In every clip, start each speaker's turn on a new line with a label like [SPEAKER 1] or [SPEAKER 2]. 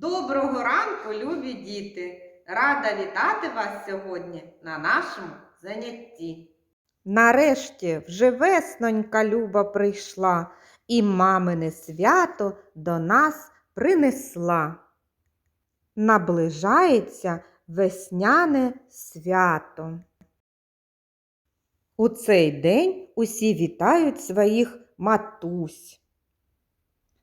[SPEAKER 1] Доброго ранку, любі діти! Рада вітати вас сьогодні на нашому занятті. Нарешті вже веснонька люба прийшла, і мамине свято до нас принесла. Наближається весняне свято. У цей день усі вітають своїх матусь.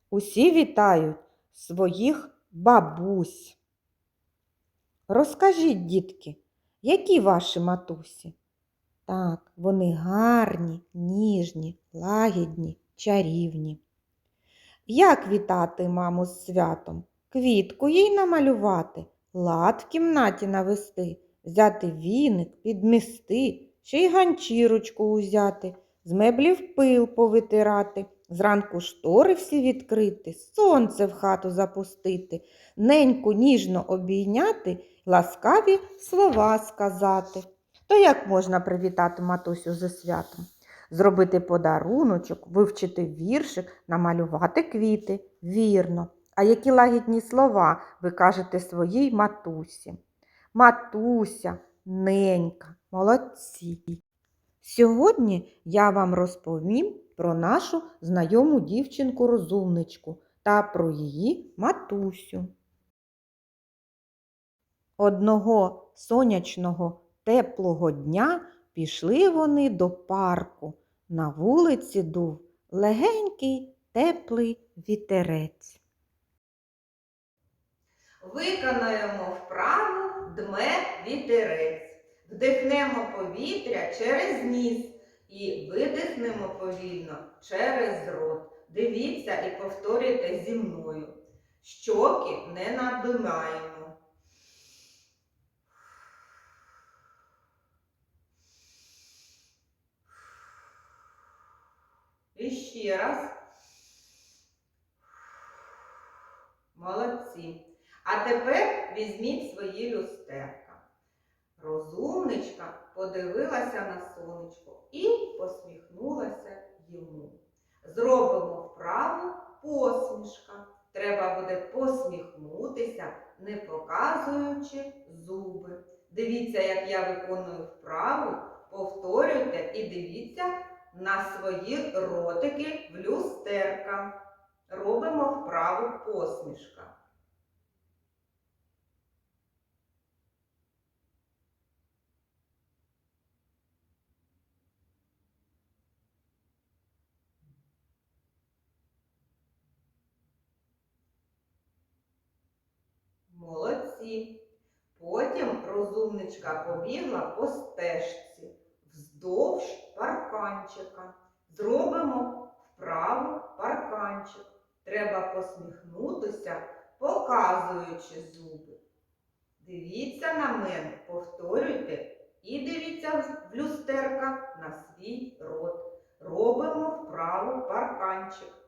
[SPEAKER 1] Усі вітають своїх бабусь. Розкажіть, дітки, які ваші матусі? Так, вони гарні, ніжні, лагідні, чарівні. Як вітати маму з святом? Квітку їй намалювати, лад в кімнаті навести, взяти віник, підмести, ще й ганчірочку узяти, з меблів пил повитирати, зранку штори всі відкрити, сонце в хату запустити, неньку ніжно обійняти, ласкаві слова сказати. То як можна привітати матусю зі святом? Зробити подаруночок, вивчити віршик, намалювати квіти. Вірно. А які лагідні слова ви кажете своїй матусі? Матуся, ненька, молодці. Сьогодні я вам розповім про нашу знайому дівчинку-розумничку та про її матусю. Одного сонячного теплого дня пішли вони до парку. На вулиці дув легенький теплий вітерець. Виконаємо вправу дме вітерець. Вдихнемо повітря через ніс і видихнемо повільно через рот. Дивіться і повторюйте зі мною. Щоки не надимаємо. І ще раз. Молодці. А тепер візьміть свої люстерка. Розумничка подивилася на сонечко і посміхнулася йому. Зробимо вправу посмішка. Треба буде посміхнутися, не показуючи зуби. Дивіться, як я виконую вправу, повторюйте і дивіться на свої ротики в люстерка. Робимо вправу посмішка. Молодці. Потім розумничка побігла по стежці вздовж парканчика. Зробимо вправу парканчик. Треба посміхнутися, показуючи зуби. Дивіться на мене, повторюйте і дивіться в люстерка на свій рот. Робимо вправу парканчик.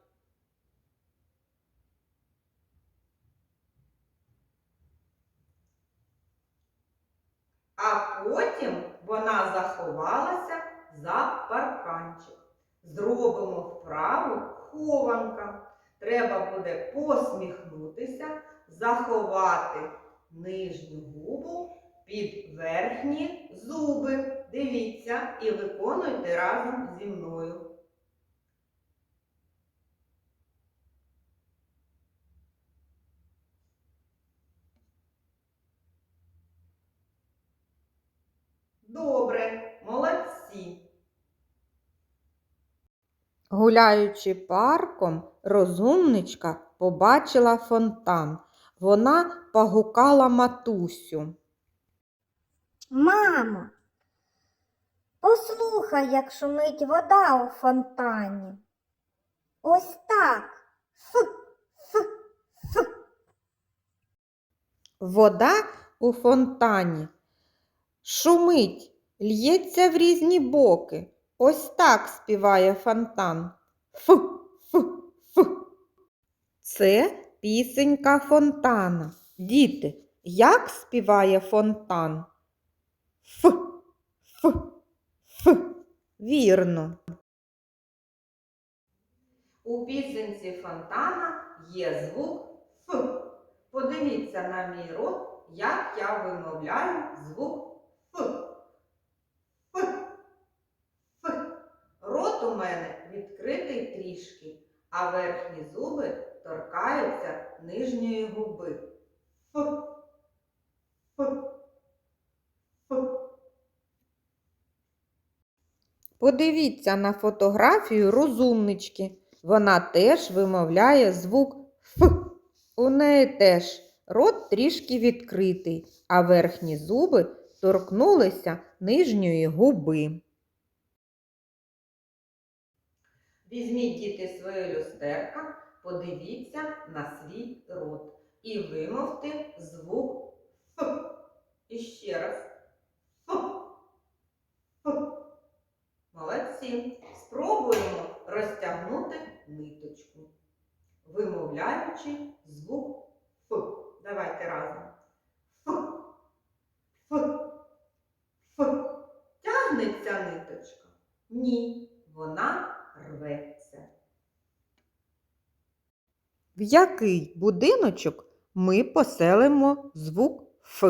[SPEAKER 1] А потім вона заховалася за парканчик. Зробимо вправу хованка. Треба буде посміхнутися, заховати нижню губу під верхні зуби. Дивіться і виконуйте разом зі мною. Добре, молодці. Гуляючи парком, розумничка побачила фонтан. Вона погукала матусю.
[SPEAKER 2] Мамо, послухай, як шумить вода у фонтані. Ось так. Ф, ф, ф.
[SPEAKER 1] Вода у фонтані. Шумить, л'ється в різні боки. Ось так співає фонтан. Фу, фу, фу. Це пісенька фонтана. Діти, як співає фонтан? Ф, ф, ф. Вірно. У пісенці фонтана є звук Ф. Подивіться на мій рот, як я вимовляю звук Ф. Ф. Ф. Рот у мене відкритий трішки, а верхні зуби торкаються нижньої губи. Ф. Ф. Ф. Подивіться на фотографію розумнички. Вона теж вимовляє звук Ф. У неї теж рот трішки відкритий, а верхні зуби торкнулися нижньої губи. Візьміть діти своє люстерка, подивіться на свій рот і вимовте звук Ф. І ще раз. Ф. Ф. Молодці. Спробуємо розтягнути ниточку, вимовляючи звук Ф. Давайте разом. Ф. Ф. Ф. Тягнеться ниточка? Ні, вона рветься. В який будиночок ми поселимо звук Ф?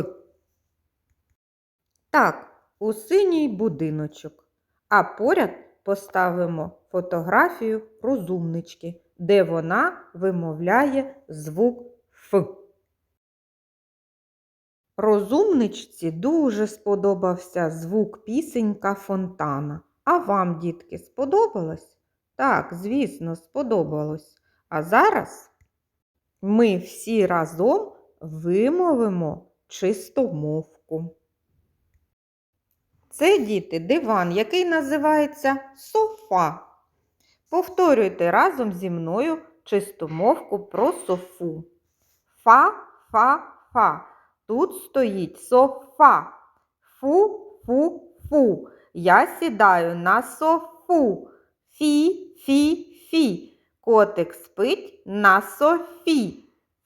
[SPEAKER 1] Так, у синій будиночок. А поряд поставимо фотографію розумнички, де вона вимовляє звук Ф. Розумничці дуже сподобався звук пісенька фонтана. А вам, дітки, сподобалось? Так, звісно, сподобалось. А зараз ми всі разом вимовимо чистомовку. Це діти диван, який називається софа. Повторюйте разом зі мною чистомовку про софу. Фа, фа, фа. Тут стоїть софа. Фу, фу, фу. Я сідаю на софу. Фі, фі, фі. Котик спить на софі.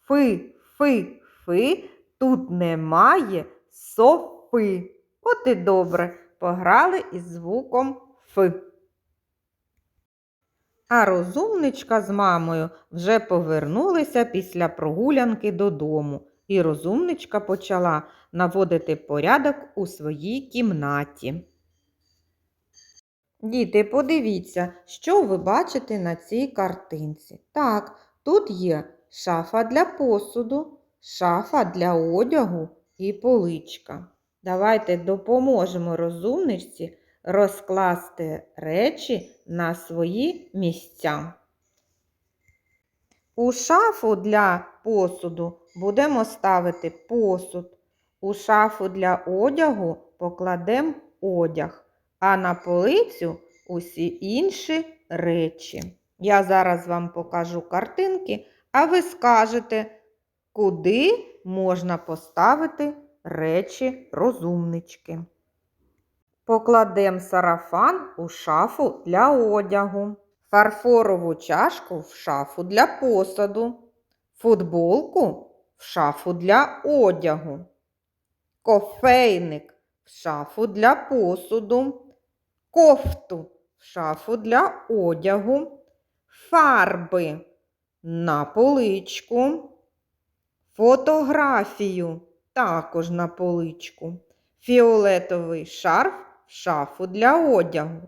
[SPEAKER 1] Фи, фи, фи. Тут немає софи. От і добре, пограли із звуком Ф. А розумничка з мамою вже повернулися після прогулянки додому, і розумничка почала наводити порядок у своїй кімнаті. Діти, подивіться, що ви бачите на цій картинці. Так, тут є шафа для посуду, шафа для одягу і поличка. Давайте допоможемо розумничці розкласти речі на свої місця. У шафу для посуду будемо ставити посуд. У шафу для одягу покладемо одяг, а на полицю усі інші речі. Я зараз вам покажу картинки, а ви скажете, куди можна поставити речі розумнички. Покладемо сарафан у шафу для одягу, фарфорову чашку в шафу для посаду, футболку в шафу для одягу, кофейник в шафу для посуду, кофту шафу для одягу, фарби на поличку, фотографію також на поличку, фіолетовий шарф в шафу для одягу,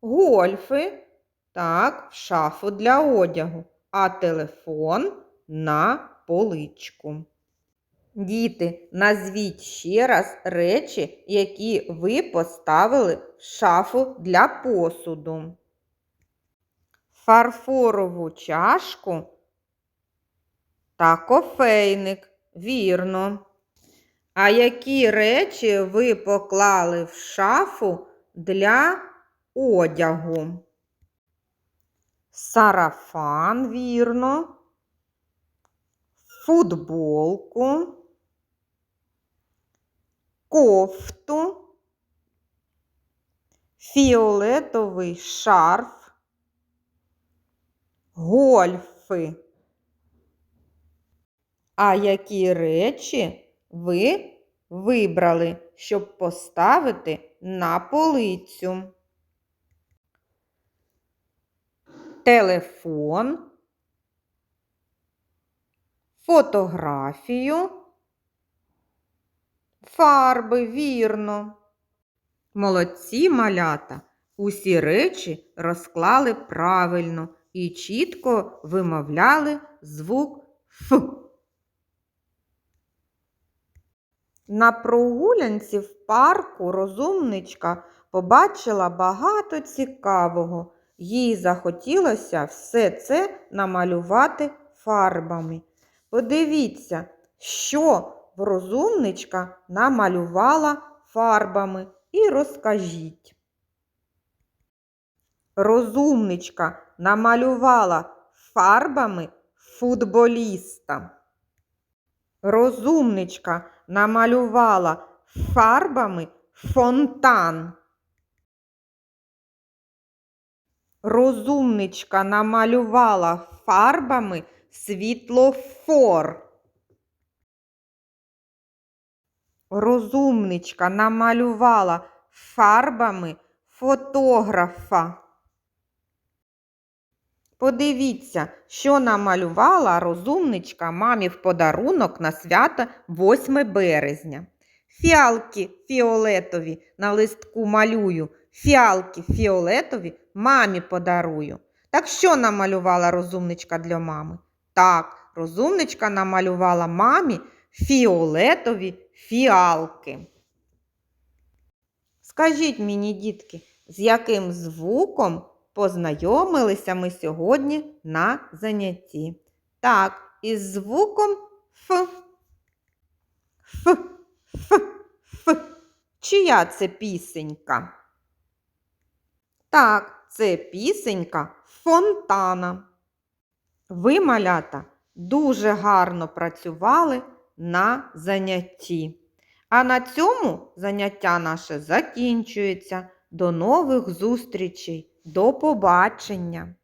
[SPEAKER 1] гольфи так, в шафу для одягу, а телефон на поличку. Діти, назвіть ще раз речі, які ви поставили в шафу для посуду. Фарфорову чашку та кофейник. Вірно. А які речі ви поклали в шафу для одягу? Сарафан, вірно. Футболку, кофту, фіолетовий шарф, гольфи. А які речі ви вибрали, щоб поставити на полицю? Телефон, фотографію, фарби, вірно. Молодці малята. Усі речі розклали правильно і чітко вимовляли звук Ф. На прогулянці в парку розумничка побачила багато цікавого. Їй захотілося все це намалювати фарбами. Подивіться, що розумничка намалювала фарбами і розкажіть. Розумничка намалювала фарбами футболіста. Розумничка намалювала фарбами фонтан. Розумничка намалювала фарбами світлофор. Розумничка намалювала фарбами фотографа. Подивіться, що намалювала розумничка мамі в подарунок на свято 8 березня. Фіалки фіолетові на листку малюю, фіалки фіолетові мамі подарую. Так що намалювала розумничка для мами? Так, розумничка намалювала мамі фіолетові фіалки. Скажіть мені, дітки, з яким звуком познайомилися ми сьогодні на занятті? Так, із звуком Ф. Ф, Ф, Ф. Чия це пісенька? Так, це пісенька фонтана. Ви, малята, дуже гарно працювали на занятті. А на цьому заняття наше закінчується. До нових зустрічей. До побачення!